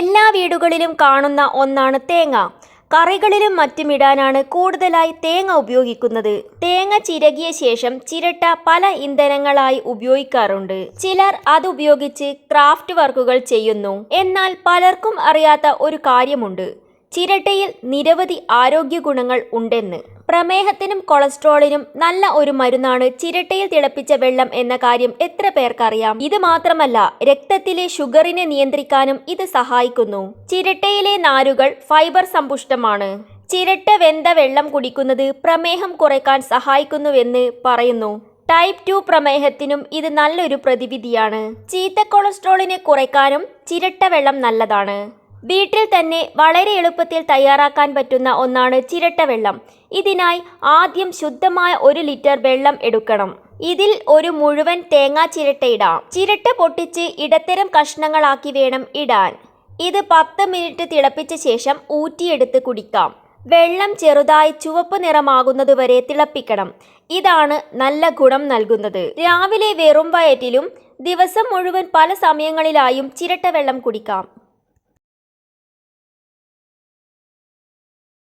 എല്ലാ വീടുകളിലും കാണുന്ന ഒന്നാണ് തേങ്ങ. കറികളിലും മറ്റും ഇടാനാണ് കൂടുതലായി തേങ്ങ ഉപയോഗിക്കുന്നത്. തേങ്ങ ചിരകിയ ശേഷം ചിരട്ട പല ഇന്ധനങ്ങളായി ഉപയോഗിക്കാറുണ്ട്. ചിലർ അത് ഉപയോഗിച്ച് ക്രാഫ്റ്റ് വർക്കുകൾ ചെയ്യുന്നു. എന്നാൽ പലർക്കും അറിയാത്ത ഒരു കാര്യമുണ്ട്. ചിരട്ടയിൽ നിരവധി ആരോഗ്യ ഗുണങ്ങൾ ഉണ്ടെന്ന്. പ്രമേഹത്തിനും കൊളസ്ട്രോളിനും നല്ല ഒരു മരുന്നാണ് ചിരട്ടയിൽ തിളപ്പിച്ച വെള്ളം എന്ന കാര്യം എത്ര പേർക്കറിയാം? ഇത് മാത്രമല്ല രക്തത്തിലെ ഷുഗറിനെ നിയന്ത്രിക്കാനും ഇത് സഹായിക്കുന്നു. ചിരട്ടയിലെ നാരുകൾ ഫൈബർ സമ്പുഷ്ടമാണ്. ചിരട്ട വെന്ത വെള്ളം കുടിക്കുന്നത് പ്രമേഹം കുറയ്ക്കാൻ സഹായിക്കുന്നുവെന്ന് പറയുന്നു. ടൈപ്പ് ടു പ്രമേഹത്തിനും ഇത് നല്ലൊരു പ്രതിവിധിയാണ്. ചീത്ത കൊളസ്ട്രോളിനെ കുറയ്ക്കാനും ചിരട്ട വെള്ളം നല്ലതാണ്. വീട്ടിൽ തന്നെ വളരെ എളുപ്പത്തിൽ തയ്യാറാക്കാൻ പറ്റുന്ന ഒന്നാണ് ചിരട്ട വെള്ളം. ഇതിനായി ആദ്യം ശുദ്ധമായ ഒരു ലിറ്റർ വെള്ളം എടുക്കണം. ഇതിൽ ഒരു മുഴുവൻ തേങ്ങാ ചിരട്ട ഇടാം. ചിരട്ട പൊട്ടിച്ച് ഇടത്തരം കഷ്ണങ്ങളാക്കി വേണം ഇടാൻ. ഇത് പത്ത് മിനിറ്റ് തിളപ്പിച്ച ശേഷം ഊറ്റിയെടുത്ത് കുടിക്കാം. വെള്ളം ചെറുതായി ചുവപ്പ് നിറമാകുന്നതുവരെ തിളപ്പിക്കണം. ഇതാണ് നല്ല ഗുണം നൽകുന്നത്. രാവിലെ വെറും വയറ്റിലും ദിവസം മുഴുവൻ പല സമയങ്ങളിലായും ചിരട്ട വെള്ളം കുടിക്കാം.